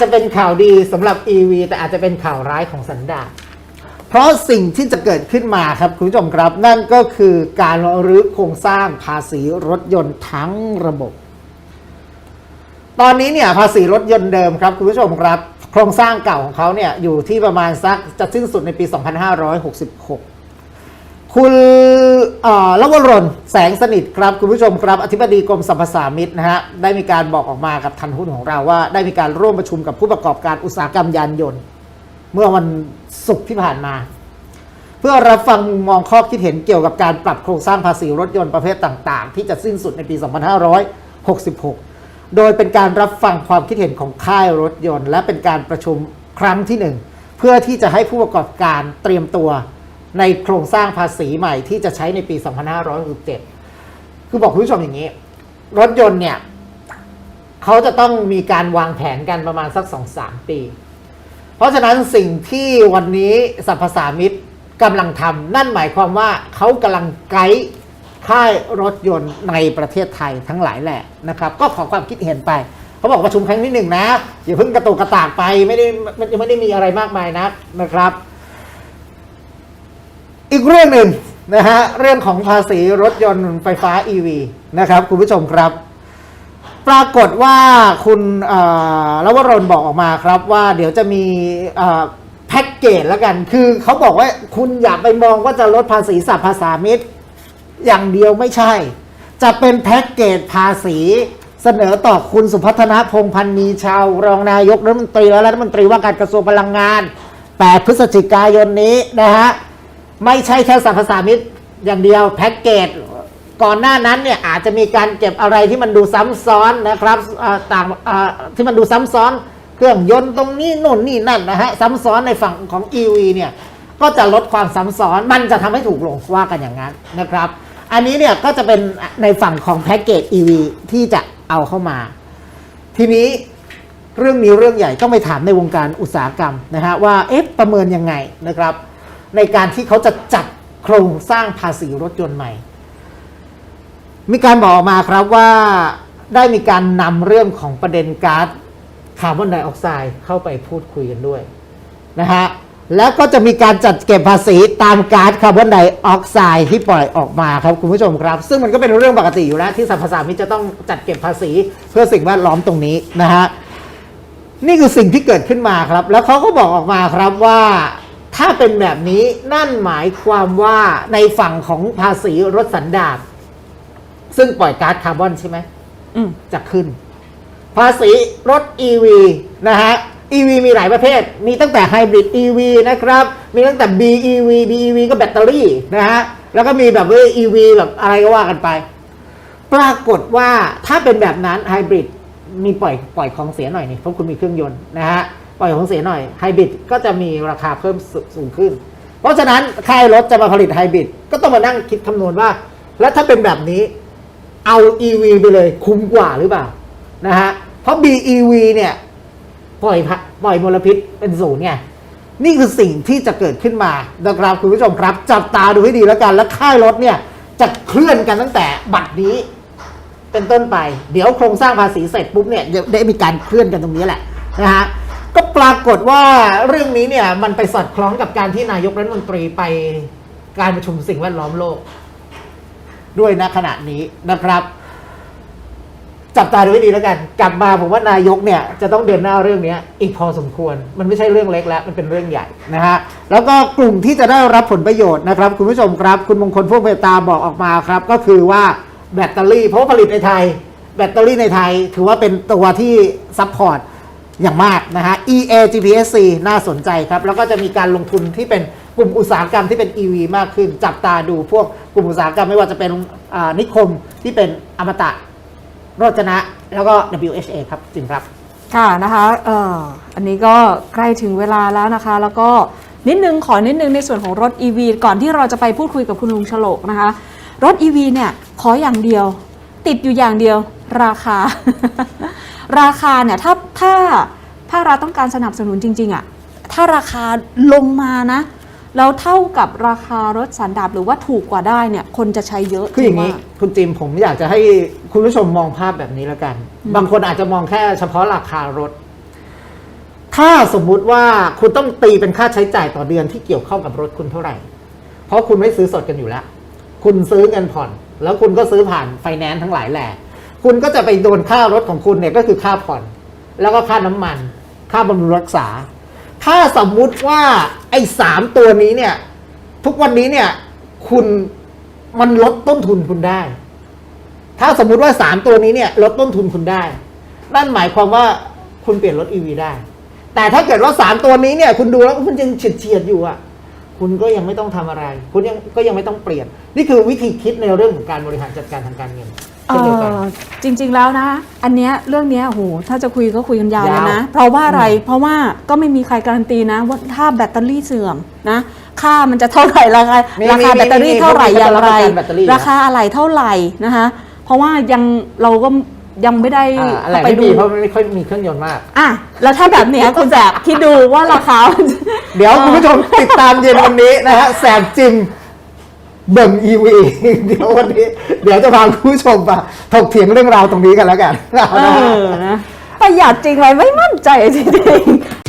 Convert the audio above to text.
จะเป็นข่าวดีสำหรับ EV แต่อาจจะเป็นข่าวร้ายของสันดาปเพราะสิ่งที่จะเกิดขึ้นมาครับคุณผู้ชมครับ นั่นก็คือการรื้อโครงสร้างภาษีรถยนต์ทั้งระบบ ตอนนี้เนี่ยภาษีรถยนต์เดิมครับคุณผู้ชมครับ โครงสร้างเก่าของเขาเนี่ยอยู่ที่ประมาณสักจะสิ้นสุดในปี 2566 คุณเอ่อลวรนแสงสนิทครับ คุณผู้ชมครับ อธิบดีกรมสรรพสามิตนะฮะได้มีการบอกออกมากับทันหุ้นของเราว่า ได้มีการร่วมประชุมกับผู้ประกอบการอุตสาหกรรมยานยนต์ เมื่อวันศุกร์ที่ผ่านมา เพื่อรับฟังมุมมองข้อคิดเห็นเกี่ยวกับการปรับโครงสร้างภาษีรถยนต์ประเภทต่าง ๆ ที่จะสิ้นสุดในปี 2566 โดยเป็นการรับฟังความคิดเห็นของค่ายรถยนต์ และเป็นการประชุมครั้งที่หนึ่งเพื่อที่จะให้ผู้ประกอบการเตรียมตัว ในโครงสร้างภาษีใหม่ที่จะใช้ในปี 2567 คือบอกคุณผู้ชมอย่างนี้ รถยนต์เนี่ยเขาจะต้องมีการวางแผนกันประมาณสัก 2-3 ปี เพราะฉะนั้นสิ่งที่วันนี้สรรพสามิตกำลังทำนั่นหมายความว่าเขากำลังไกด์ค่ายรถยนต์ในประเทศไทยทั้งหลายแหละนะครับ ก็ขอความคิดเห็นไป เขาบอกประชุมครั้งที่หนึ่งนะ อย่าเพิ่งกระตุกกระตากไปไม่ได้มันยังไม่ได้มีอะไรมากมายนักนะครับ อีกเรื่องหนึ่งนะฮะเรื่องของภาษีรถยนต์ไฟฟ้า EV นะครับคุณผู้ชมครับ ปรากฏว่าคุณเลวรนบอกออกมาครับว่าเดี๋ยวจะมีแพ็กเกจแล้วกัน คือเขาบอกว่าคุณอย่าไปมองว่าจะลดภาษีสัพภาษามิตร อย่างเดียวไม่ใช่ จะเป็นแพ็กเกจภาษีเสนอต่อคุณสุพัฒนพงพันธ์มีชาว รองนายกรัฐมนตรีและรัฐมนตรีว่าการกระทรวงพลังงาน 8 พฤศจิกายนนี้นะฮะ ไม่ใช่แค่สัพพสามิตอย่างเดียวแพ็กเกจก่อนหน้านั้นเนี่ยอาจจะมีการเก็บอะไรที่มันดูซ้ำซ้อนนะครับต่างที่มันดูซ้ำซ้อน เครื่องยนต์ตรงนี้โน่นนี่นั่นนะฮะซ้ำซ้อนในฝั่งของ EV เนี่ยก็จะลดความซ้ำซ้อน มันจะทำให้ถูกลงว่ากันอย่างนั้นนะครับ อันนี้เนี่ยก็จะเป็นในฝั่งของแพ็กเกจ EV ที่จะเอาเข้ามา ทีนี้เรื่องนี้เรื่องใหญ่ต้องไปถามในวงการอุตสาหกรรมนะฮะว่าเอ๊ะประเมินยังไงนะครับ ในการที่เขาจะจัดโครงสร้างภาษีรถยนต์ใหม่ มีการบอกออกมาครับว่าได้มีการนำเรื่องของประเด็นก๊าซคาร์บอนไดออกไซด์เข้าไปพูดคุยกันด้วยนะฮะแล้วก็จะมีการจัดเก็บภาษีตามก๊าซคาร์บอนไดออกไซด์ที่ปล่อยออกมาครับคุณผู้ชมครับ ซึ่งมันก็เป็นเรื่องปกติอยู่แล้ว ที่สรรพสามิตจะต้องจัดเก็บภาษีเพื่อสิ่งแวดล้อมตรงนี้นะฮะนี่คือสิ่งที่เกิดขึ้นมาครับ แล้วเขาก็บอกออกมาครับว่า ถ้าเป็นแบบนี้นั่นหมายความว่าในฝั่งของภาษีรถสันดาปซึ่งปล่อยก๊าซคาร์บอนใช่ไหมอืมจะขึ้น ภาษีรถ EV นะฮะ EV มีหลายประเภท มีตั้งแต่ไฮบริด EV นะครับ มีตั้งแต่ BEV BEV ก็แบตเตอรี่นะฮะ แล้วก็มีแบบว่า EV แบบอะไรก็ว่ากันไป ปรากฏว่าถ้าเป็นแบบนั้นไฮบริดมีปล่อยปล่อยของเสียหน่อยนี่เพราะคุณมีเครื่องยนต์นะฮะ ปล่อยของเสียหน่อยไฮบริดก็จะมีราคาเพิ่มสูงขึ้น เพราะฉะนั้นค่ายรถจะมาผลิตไฮบริดก็ต้องมานั่งคิดคำนวณว่า แล้วถ้าเป็นแบบนี้เอา EV ไปเลยคุ้มกว่าหรือเปล่านะฮะเพราะ BEV เนี่ยปล่อยปล่อยมลพิษเป็นศูนย์ไงนี่คือสิ่งที่จะเกิดขึ้นมานะครับคุณผู้ชมครับ จับตาดูให้ดีแล้วกัน แล้วค่ายรถเนี่ยจะเคลื่อนกันตั้งแต่บัดนี้ เป็นต้นไป เดี๋ยวโครงสร้างภาษีเสร็จปุ๊บเนี่ยจะได้มีการเคลื่อนกันตรงนี้แหละนะฮะ ก็ปรากฏว่าเรื่องนี้เนี่ยมันไปสอดคล้องกับการที่นายกรัฐมนตรีไปการประชุมสิ่งแวดล้อมโลก ด้วยณขณะนี้นะครับ จับตาดูให้ดีแล้วกัน กลับมาผมว่านายกเนี่ย จะต้องเดินหน้าเรื่องนี้อีกพอสมควร มันไม่ใช่เรื่องเล็กแล้ว มันเป็นเรื่องใหญ่นะฮะแล้วก็กลุ่มที่จะได้รับผลประโยชน์นะครับ คุณผู้ชมครับ คุณมงคลพวกเมตาบอกออกมาครับ ก็คือว่าแบตเตอรี่เพราะผลิตในไทย แบตเตอรี่ในไทย ถือว่าเป็นตัวที่ซัพพอร์ต อย่างมากนะฮะ EA GPSC น่าสนใจครับ แล้วก็จะมีการลงทุนที่เป็นกลุ่มอุตสาหกรรมที่เป็น EV มากขึ้น จับตาดูพวกกลุ่มอุตสาหกรรมไม่ว่าจะเป็นนิคมที่เป็นอมตะโรจนะ แล้วก็ WHA ครับจริงครับ ค่ะนะคะเอ่ออันนี้ก็ใกล้ถึงเวลาแล้วนะคะ แล้วก็นิดนึงขอนิดนึงในส่วนของรถ EV ก่อนที่เราจะไปพูดคุยกับคุณลุงฉลกนะคะ รถ EV เนี่ยขออย่างเดียว ติดอยู่อย่างเดียวราคา ราคาเนี่ยถ้าถ้าภาครัฐต้องการสนับสนุนจริงๆอะถ้าราคาลงมานะแล้วเท่ากับราคารถสันดาปหรือว่าถูกกว่าได้เนี่ย คนจะใช้เยอะคืออย่างนี้นี้คุณจิมผมอยากจะให้คุณผู้ชมมองภาพแบบนี้แล้วกัน บางคนอาจจะมองแค่เฉพาะราคารถ ถ้าสมมุติว่าคุณต้องตีเป็นค่าใช้จ่ายต่อเดือนที่เกี่ยวข้องกับรถคุณเท่าไหร่ เพราะคุณไม่ซื้อสดกันอยู่แล้ว คุณซื้อเงินผ่อน แล้วคุณก็ซื้อผ่านไฟแนนซ์ทั้งหลายแหล่ คุณก็จะไปโดนค่ารถของคุณเนี่ยก็คือค่าผ่อน แล้วก็ค่าน้ำมัน ค่าบำรุงรักษา ถ้าสมมุติว่าไอ้สามตัวนี้เนี่ย ทุกวันนี้เนี่ย คุณมันลดต้นทุนคุณได้ ถ้าสมมุติว่าสามตัวนี้เนี่ยลดต้นทุนคุณได้ นั่นหมายความว่าคุณเปลี่ยนรถ EV ได้ แต่ถ้าเกิดว่าสามตัวนี้เนี่ย คุณดูแล้วคุณยังเฉียดเฉียดอยู่อะ คุณก็ยังไม่ต้องทำอะไร คุณยังก็ยังไม่ต้องเปลี่ยน นี่คือวิธีคิดในเรื่องของการบริหารจัดการทางการเงินเอเช่นเดียวกันอจริงๆแล้วนะ อันเนี้ยเรื่องเนี้ยโหถ้าจะคุยก็คุยกันยาวเลยยานะวเพราะว่าอะไรเพราะว่าก็ไม่มีใครการันตีนะ ว่าถ้าแบตเตอรี่เสื่อมนะ ค่ามันจะเท่าไหร่ราคามีราคามีแบตเตอรี่มีเท่าไหร่มีอย่างไรเขาจะรับประกันแบตเตอรี่ราคาอะไรเท่าไหร่นะคะ เพราะว่ายังเราก็ยังไม่ได้อ่าอะไรไปไม่ดูมีเพราะมันไม่ค่อยมีเครื่องยนต์มากอะแล้วถ้าแบบเนี้ยคุณแสบคิดดูว่าราคามันจะ เดี๋ยวคุณผู้ชมติดตามเย็นวันนี้นะฮะแสบจริงเบิ่ง EV เดี๋ยววันนี้ เดี๋ยวจะพาคุณผู้ชมมาถกเถียงเรื่องราวตรงนี้กันแล้วกันเออนะประหยัดจริงไหมไม่มั่นใจจริงๆ